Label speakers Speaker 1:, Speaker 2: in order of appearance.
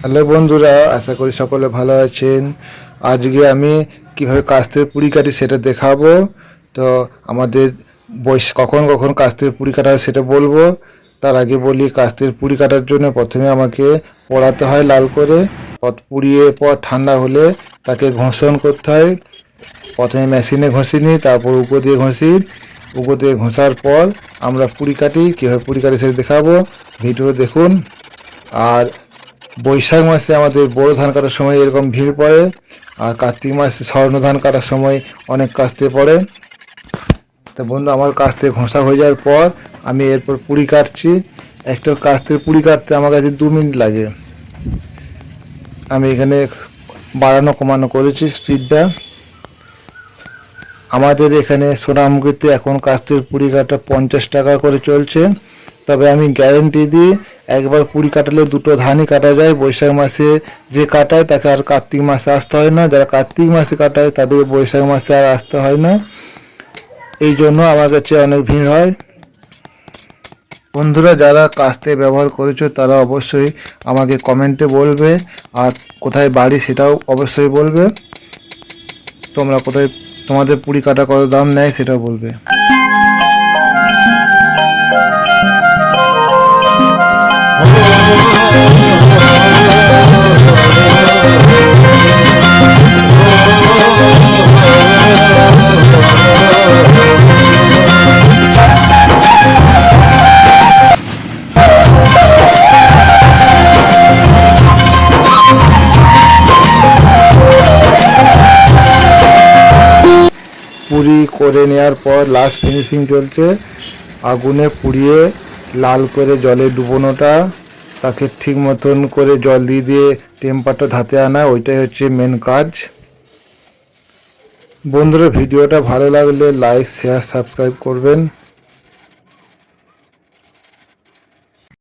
Speaker 1: Hello বন্ধুরা, আশা করি সকলে ভালো আছেন। আজকে আমি কীভাবে কাস্তের পুরি কাটি সেটা দেখাবো। তো আমাদের বয়স কখন কখন কাস্তের পুরি কাটা হয় সেটা বলব। তার আগে বলি, কাস্তের পুরি কাটার জন্য প্রথমে আমাকে পড়াতে হয় লাল করে। পুড়িয়ে পর ঠান্ডা হলে তাকে ঘষণ করতে হয়। প্রথমে মেশিনে ঘষি নিই, তারপর উপর দিয়ে ঘষি। উপর দিয়ে ঘষার পর আমরা পুরি কাটি, কীভাবে পুরি কাটি সেটা দেখাবো। ভিডিও দেখুন। আর বৈশাখ মাসে আমাদের বড় ধান কাটার সময় এরকম ভিড় পড়ে, আর কার্তিক মাসে স্বর্ণ ধান কাটার সময় অনেক কাস্তে পড়ে। তো বন্ধু, আমার কাস্তে ঘষা হয়ে যাওয়ার পর আমি এরপর পুরি কাটছি। একটা কাস্তের পুরি কাটতে আমার কাছে দু মিনিট লাগে। আমি এখানে বাড়ানো কমানো করেছি স্পিডটা আমাদের এখানে সোনামুখীতে এখন কাস্তের পুরি কাটা পঞ্চাশ টাকা করে চলছে। তবে আমি গ্যারেন্টি দিই একবার পুরি কাটালে দুটো ধানই কাটা যায়। বৈশাখ মাসে যে কাটায় তাকে আর কার্তিক মাসে আসতে হয় না। যারা কার্তিক মাসে কাটায় তাদের বৈশাখ মাসে আর আসতে হয় না। এই জন্য আমার কাছে অনেক ভিড় হয়। বন্ধুরা, যারা কাস্তে ব্যবহার করেছ, তারা অবশ্যই আমাকে কমেন্টে বলবে। আর কোথায় বাড়ি সেটাও অবশ্যই বলবে। তোমরা কোথায় তোমাদের পুরি কাটা কত দাম নেয় সেটাও বলবে। পুরি করে নেওয়ার পর লাস্ট ফিনিশিং চলছে। আগুনে পুড়িয়ে লাল করে জলে ডুবোনোটা, তাকে ঠিক মতন করে জল দিয়ে দিয়ে টেম্পারটা ধাতে আনা, ওইটাই হচ্ছে মেন কাজ। বন্ধুরা, ভিডিওটা ভালো লাগলে লাইক শেয়ার সাবস্ক্রাইব করবেন।